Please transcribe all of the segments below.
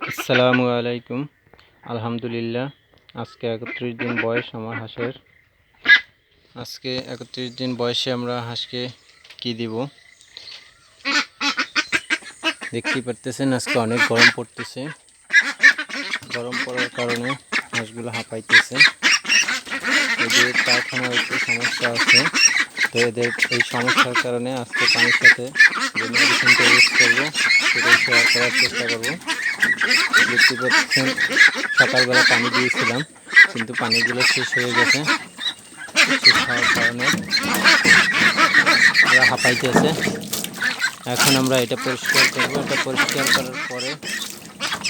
আসসালামু আলাইকুম। আলহামদুলিল্লাহ, আজকে একত্রিশ দিন বয়স আমার হাঁসের। আজকে একত্রিশ দিন বয়সে আমরা হাঁসকে কি দিব? দেখতেই পারতেছেন, আজকে অনেক গরম পড়তেছে। গরম পড়ার কারণে হাঁসগুলো হাঁপাইতেছে। এদের কারখানার একটু সমস্যা আছে। তো এদের এই সমস্যার কারণে আজকে পানির সাথে যে মেডিসিনটা ইউজ করব, সেটাই শেয়ার করার চেষ্টা করব। দেখতে পাচ্ছেন, সকালবেলা পানি দিয়েছিলাম, কিন্তু পানিগুলো শেষ হয়ে গেছে। শেষ হওয়ার কারণে ওরা হাঁপাইতেছে এখন আমরা এটা পরিষ্কার করব। এটা পরিষ্কার করার পরে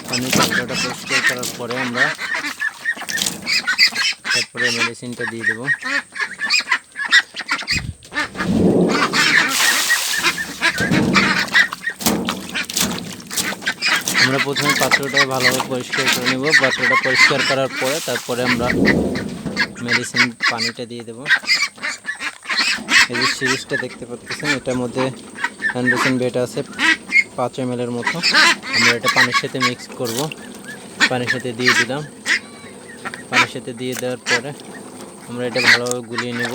পানি পাত্রটা পরিষ্কার করার পরে আমরা তারপরে মেডিসিনটা দিয়ে দেবো। আমরা প্রথমে পাত্রটা ভালোভাবে পরিষ্কার করে নেব। পাত্রটা পরিষ্কার করার পরে তারপরে আমরা মেডিসিন পানিটা দিয়ে দেব। এই যে সিরিজটা দেখতে পাচ্ছেন, এটার মধ্যে হ্যান্ড্রোসিন বেট আছে, পাঁচ এম এর মতো। আমরা এটা পানির সাথে মিক্স করব। পানির সাথে দিয়ে দিলাম। পানির সাথে দিয়ে দেওয়ার পরে আমরা এটা ভালোভাবে গুলিয়ে নেব।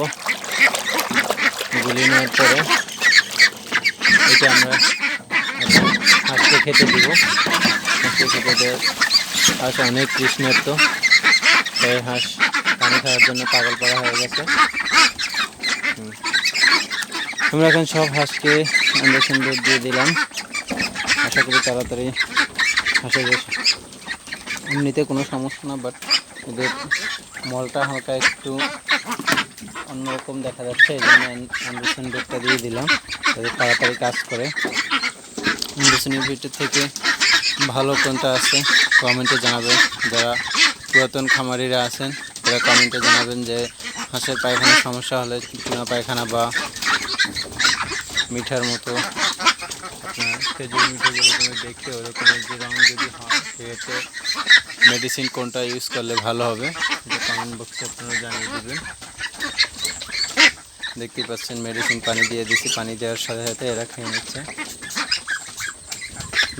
গুলিয়ে নেওয়ার পরে এটা আমরা হাঁসকে খেতে দিব। হাঁসকে খেতে দেওয়ার হাঁস অনেক কৃষ্ণার্ত তাই হাঁস পানি খাওয়ার জন্য পাগল করা হয়ে গেছে। আমরা এখন সব হাঁসকে ইঞ্জেকশন ডোজ দিয়ে দিলাম। আশা করি তাড়াতাড়ি হাঁসের এমনিতে কোনো সমস্যা না বাট ওদের মলটা হালকা একটু অন্যরকম দেখা যাচ্ছে। এই জন্য ইঞ্জেকশন ডোজটা দিয়ে দিলাম। যাতে তাড়াতাড়ি কাজ করে। ইঞ্জেকশনের ভিতর থেকে ভালো কোনটা আছে, কমেন্টে জানাবেন যারা পুরাতন খামারিরা আছেন, তারা কমেন্টে জানাবেন যে হাঁসের পায়খানার সমস্যা হলে চুনা পায়খানা বা মিঠার মতো খেজুর মিঠে যেরকমের দেখতে ওরকমের যে যদি হয়, সেক্ষেত্রে মেডিসিন কোনটা ইউজ করলে ভালো হবে কমেন্ট বক্সে আপনারা জানিয়ে দেবেন। দেখতেই পাচ্ছেন মেডিসিন পানি দিয়ে দিছি পানি দেওয়ার সাথে সাথে এরা খেয়ে নিচ্ছে।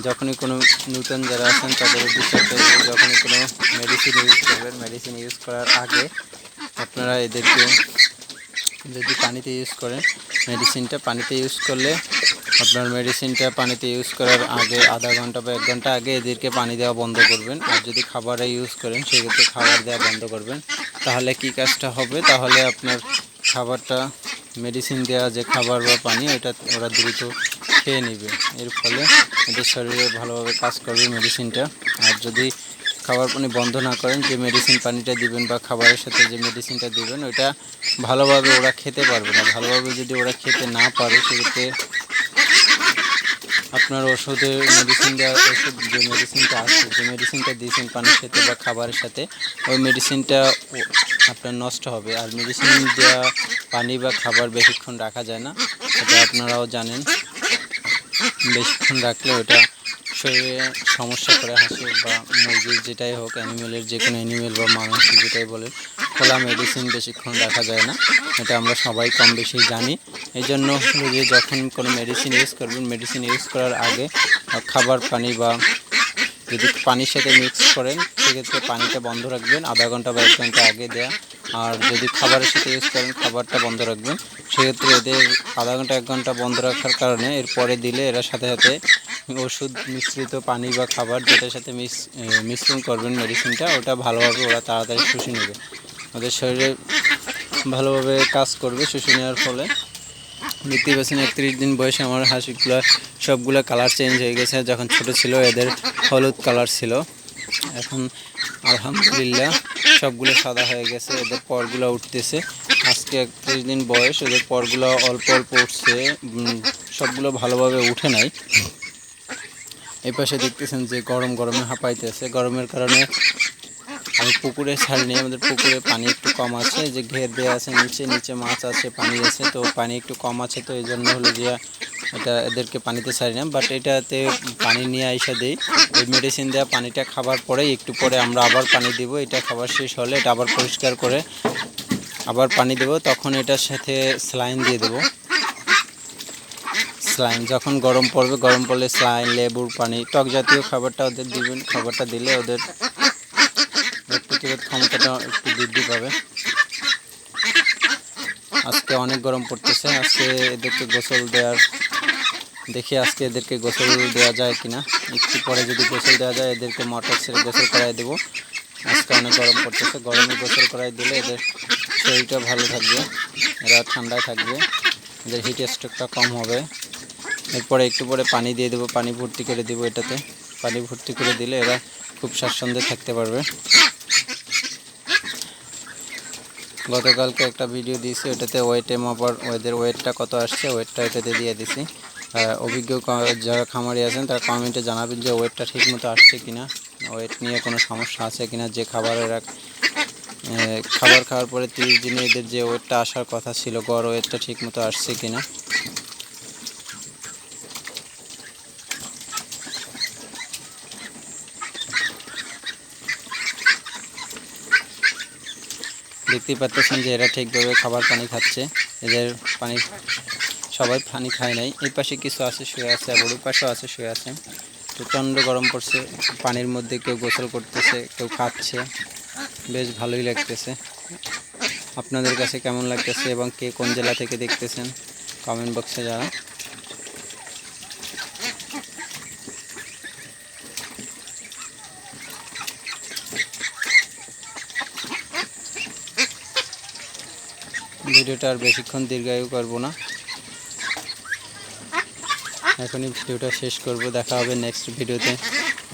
যখনই কোনো নূতন যারা আছেন, তাদের যখনই কোনো মেডিসিন ইউজ করবেন মেডিসিন ইউজ করার আগে আপনারা এদেরকে যদি পানিতে ইউজ করেন মেডিসিনটা পানিতে ইউজ করলে আপনার মেডিসিনটা পানিতে ইউজ করার আগে আধা ঘণ্টা বা এক ঘণ্টা আগে এদেরকে পানি দেওয়া বন্ধ করবেন। আর যদি খাবারে ইউজ করেন, সেক্ষেত্রে খাবার দেওয়া বন্ধ করবেন। তাহলে কি কাজটা হবে? তাহলে আপনার খাবারটা মেডিসিন দেওয়া যে খাবার বা পানি এটা ওরা দ্রুত খেয়ে নেবে। এর ফলে এদের শরীরে ভালোভাবে কাজ করবে মেডিসিনটা আর যদি খাবার পানি বন্ধ না করেন, যে মেডিসিন পানিটা দিবেন বা খাবারের সাথে যে মেডিসিনটা দিবেন ওটা ভালোভাবে ওরা খেতে পারবে না। ভালোভাবে যদি ওরা খেতে না পারে, সেক্ষেত্রে আপনার ওষুধের মেডিসিন দেওয়া ওষুধ যে মেডিসিনটা আছে, যে মেডিসিনটা দিয়েছেন পানির সাথে বা খাবারের সাথে, ওই মেডিসিনটা আপনার নষ্ট হবে। আর মেডিসিন দেওয়া পানি বা খাবার বেশিক্ষণ রাখা যায় না, সেটা আপনারাও জানেন। বেশিক্ষণ রাখলে ওটা শরীরে সমস্যা করে হাঁসের বা মুরগির যেটাই হোক অ্যানিমেলের যে কোনো অ্যানিমেল বা মানুষ যেটাই বলে খোলা মেডিসিন বেশিক্ষণ রাখা যায় না। এটা আমরা সবাই কম বেশি জানি। এই জন্য যে যখন কোনো মেডিসিন ইউজ করবেন মেডিসিন ইউজ করার আগে খাবার পানি বা যদি পানির সাথে মিক্স করেন, সেক্ষেত্রে পানিটা বন্ধ রাখবেন। আধা ঘণ্টা বা এক ঘণ্টা আগে দেয়া। আর যদি খাবারের সাথে ইউজ করেন, খাবারটা বন্ধ রাখবেন। সেক্ষেত্রে এদের আধা ঘণ্টা, এক ঘণ্টা বন্ধ রাখার কারণে এরপরে দিলে এরা সাথে সাথে ওষুধ, মিশ্রিত পানি বা খাবার যেটার সাথে মিস মিশ্রণ করবেন মেডিসিনটা ওটা ভালোভাবে ওরা তাড়াতাড়ি শুষে নেবে। ওদের শরীরে ভালোভাবে কাজ করবে শুষে নেওয়ার ফলে। দেখতেই পাচ্ছেন, একত্রিশ দিন বয়সে আমার হাঁসগুলো, সবগুলো কালার চেঞ্জ হয়ে গেছে। যখন ছোট ছিল, এদের হলুদ কালার ছিল। এখন আলহামদুলিল্লাহ সবগুলো সাদা হয়ে গেছে এদের পরগুলো উঠতেছে। আজকে একত্রিশ দিন বয়স এদের পরগুলো অল্প অল্প উঠছে সবগুলো ভালোভাবে উঠে নাই। এই পাশে দেখতেছেন যে গরম গরমে হাঁপাইতেছে। গরমের কারণে আমি পুকুরে ছাড়িনি আমাদের পুকুরে পানি একটু কম আছে। যে ঘের দেওয়া আছে, নিচে নিচে মাছ আছে, পানি আছে, তো পানি একটু কম আছে, তো এই জন্য হলো যে এটা এদেরকে পানিতে ছাড়ি না বাট এটাতে পানি নিয়ে আইসা দিই। ওই মেডিসিন দেওয়া পানিটা খাবার পরে একটু পরে আমরা আবার পানি দিব, এটা খাবার শেষ হলে এটা আবার পরিষ্কার করে আবার পানি দেব, তখন এটার সাথে স্যালাইন দিয়ে দেবো। স্লাইন যখন গরম পড়বে, গরম পড়লে স্লাইন, লেবুর পানি, টক জাতীয় খাবারটা ওদের দিবেন, খাবারটা দিলে ওদের প্রতিরোধ ক্ষমতাটা একটু বৃদ্ধি পাবে। আজকে অনেক গরম পড়তেছে, আজকে এদেরকে গোসল দেওয়ার, দেখি আজকে এদেরকে গোসল দেওয়া যায় কিনা। একটু পরে যদি গোসল দেওয়া যায়, এদেরকে মোটর ছেড়ে গোসল করাই দেবো। আজকে অনেক গরম পড়তেছে, গরমে গোসল করাই দিলে এদের শরীরটা ভালো থাকবে, এরা ঠান্ডায় থাকবে, এদের হিট স্ট্রোকটা কম হবে। এরপরে একটু পরে পানি দিয়ে দেবো, পানি ভর্তি করে দেবো এটাতে। পানি ভর্তি করে দিলে এরা খুব স্বাচ্ছন্দ্যে থাকতে পারবে। গতকালকে একটা ভিডিও দিয়েছি, ওটাতে ওয়েটে মাপার, ওদের ওয়েটটা কত আসছে ওয়েটটা এটাতে দিয়ে দিছি। অভিজ্ঞ যারা খামারি আছেন, তারা কমেন্টে জানাবেন যে ওয়েটটা ঠিকমতো আসছে কিনা ওয়েট নিয়ে কোনো সমস্যা আছে কিনা, যে খাবারের খাবার খাওয়ার পরে তিরিশ দিনে এদের যে ওয়েটটা আসার কথা ছিল, গড় ওয়েটটা ঠিকমতো আসছে কিনা। দেখতেই পাচ্ছেন যে এরা ঠিকভাবে খাবার পানি খাচ্ছে। এদের পানি, সবাই পানি খায় নাই। এই পাশে কিছু আছে, শুয়ে আছে আবার ওই পাশেও আছে, শুয়ে আছে। প্রচণ্ড গরম পড়ছে। পানির মধ্যে কেউ গোসল করতেছে, কেউ খাচ্ছে। বেশ ভালোই লাগতেছে। আপনাদের কাছে কেমন লাগতেছে এবং কে কোন জেলা থেকে দেখতেছেন? কমেন্ট বক্সে যারা ভিডিওটা আর বেশিক্ষণ দীর্ঘায়ু করব না। এখনই ভিডিওটা শেষ করব। দেখা হবে নেক্সট ভিডিওতে।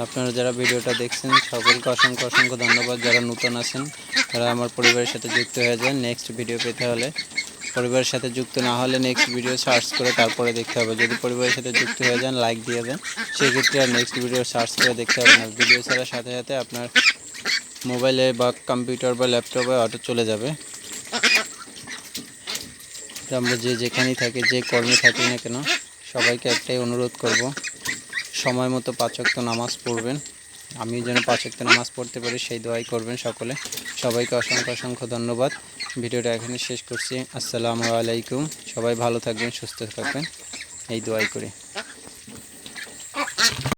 আপনারা যারা ভিডিওটা দেখছেন, সকলকে অসংখ্য অসংখ্য ধন্যবাদ। যারা নতুন আছেন, তারা আমার পরিবারের সাথে যুক্ত হয়ে যান। নেক্সট ভিডিও পেতে হলে। পরিবারের সাথে যুক্ত না হলে নেক্সট ভিডিও সার্চ করে তারপরে দেখতে হবে। যদি পরিবারের সাথে যুক্ত হয়ে যান লাইক দিয়ে দেন। সেক্ষেত্রে আর নেক্সট ভিডিও সার্চ করে দেখতে হবে না। ভিডিও ছাড়ার সাথে সাথে আপনার মোবাইলে বা কম্পিউটার বা ল্যাপটপে অটো চলে যাবে। আমরা যে যেখানেই থাকি, যে কর্মী থাকি না কেন, সবাইকে একটাই অনুরোধ করব, সময় মতো পাচক্ত নামাজ পড়বেন। আমি যেন পাঁচক্ত নামাজ পড়তে পারি, সেই দোয়াই করবেন সকলে। সবাইকে অসংখ্য অসংখ্য ধন্যবাদ। ভিডিওটা এখানে শেষ করছি। আসসালামু আলাইকুম। সবাই ভালো থাকবেন, সুস্থ থাকবেন। এই দোয়াই করি।